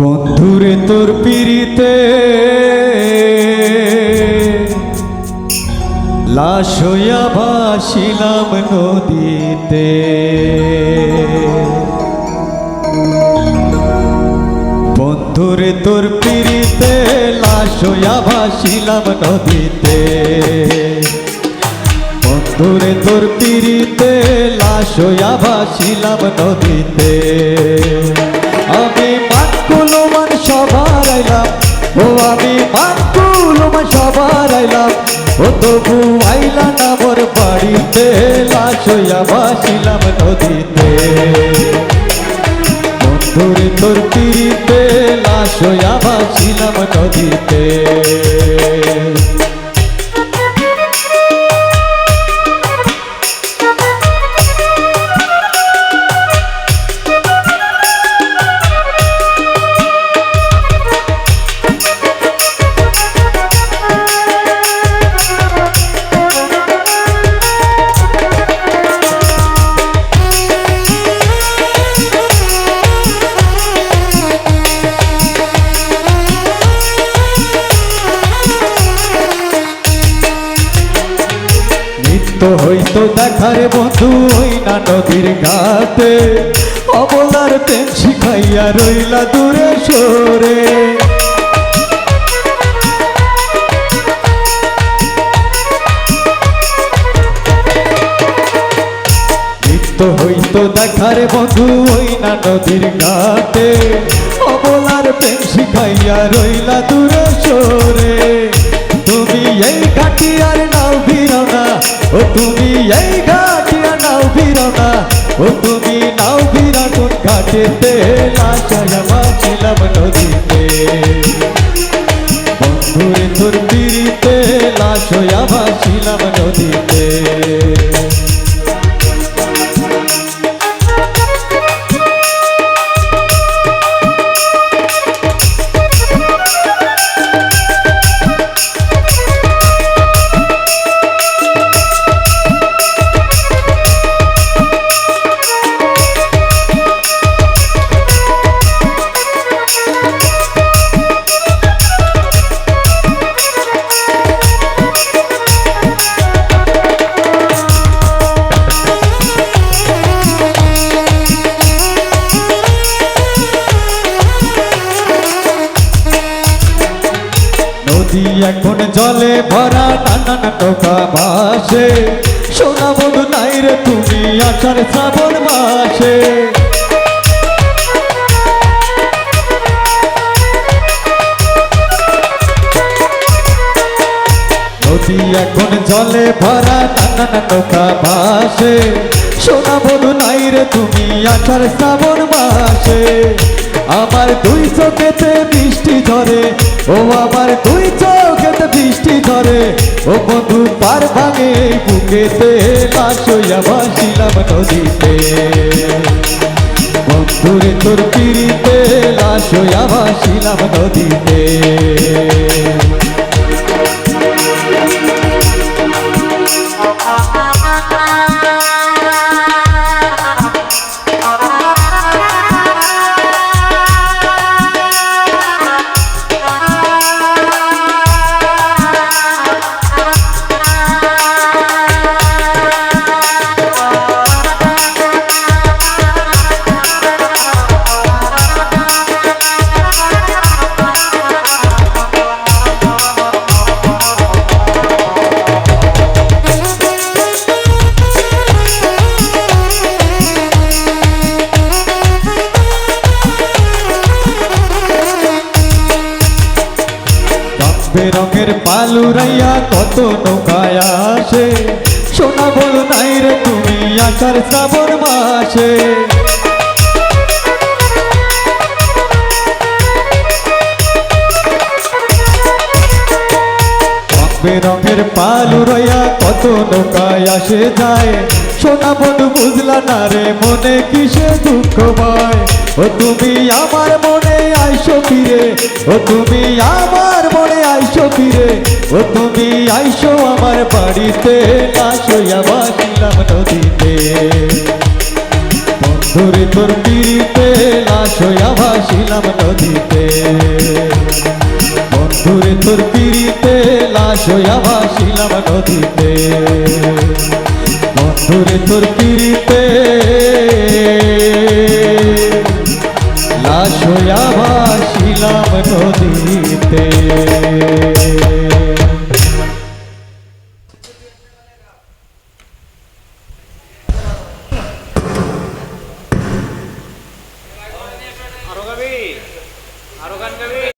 বন্ধুরে তোর পিড়িতে লাশ হইয়া ভাসিলাম নদীতে। বন্ধুরে তোর পিড়িতে লাশ হইয়া ভাসিলাম নদীতে। বন্ধুরে তোর পিড়িতে লাশ হইয়া ভাসিলাম নদীতে। আমি মানকুলো মান সবার আইলাম ও আমি মানকুলো মান সবার আইলাম ও তবু আইলা না মোর বাড়িতে, লাশ হইয়া ভাসিলাম নদীতে। বন্ধুরে তোর পিড়িতে লাশ হইয়া ভাসিলাম নদীতে। নিত্য হইতো দেখারে বন্ধু ওই না নদীর ঘাটে। অবলার প্রেম শিখাইয়া রইলা দূরে সরে। নিত্য হইতো দেখারে বন্ধু ওই না নদীর ঘাটে। অবলার প্রেম শিখাইয়া রইলা দূরে সরে। তুমি এই ঘাটিয়ার নাও ভিড়ো না ও তুমি এই ঘাটিয়া নাও ভিড়ো না ও তুমি নাও ভিড়া কোন ঘাটেতে? লাচায়া বাঁচিলাম নদীতে। বন্ধুরে তোর লাশ হইয়া নদীতে। নদী এখন জলে ভরা নানান নৌকা ভাসে। সোনা বন্ধু নাই রে তুমি আষাঢ় শ্রাবণ মাসে। এখন জলে ভরা নানান নৌকা ভাসে। সোনা বধু নাই রে তুমি আষাঢ় শ্রাবণ মাসে। আমার দুই চোখেতে বৃষ্টি ধরে ও আমার দুই চোখেতে বৃষ্টি ধরে। ও বন্ধু, পার ভাঙে বুকেতে লাশ হইয়া ভাসিলাম নদীতে। বন্ধুরে, তোর পিড়িতে লাশ হইয়া ভাসিলাম নদীতে। বেরঙের পালুরাইয়া কত নৌকায় আসে। সোনা বল নাই রে তুমি আষাঢ় শ্রাবণ মাসে। বেরঙের পালুরাইয়া কত নৌকায় আসে যায়। সোনা বন্ধু বুঝলা না রে মনে কিসে দুঃখ ভয়? ও তুমি আমার মনে আইসো ফিরে। ও তুমি আমার মনে আইসো ফিরে। ও তুমি আইসো আমার বাড়িতে আসইয়া বাঁচিলাম নদীতে। বন্ধুরে তোর পিড়িতে আসইয়া ভাসিলাম নদীতে। বন্ধুরে তোর পিড়িতে লাশ হইয়া ভাসিলাম নদীতে। বন্ধুরে তোর পিড়িতে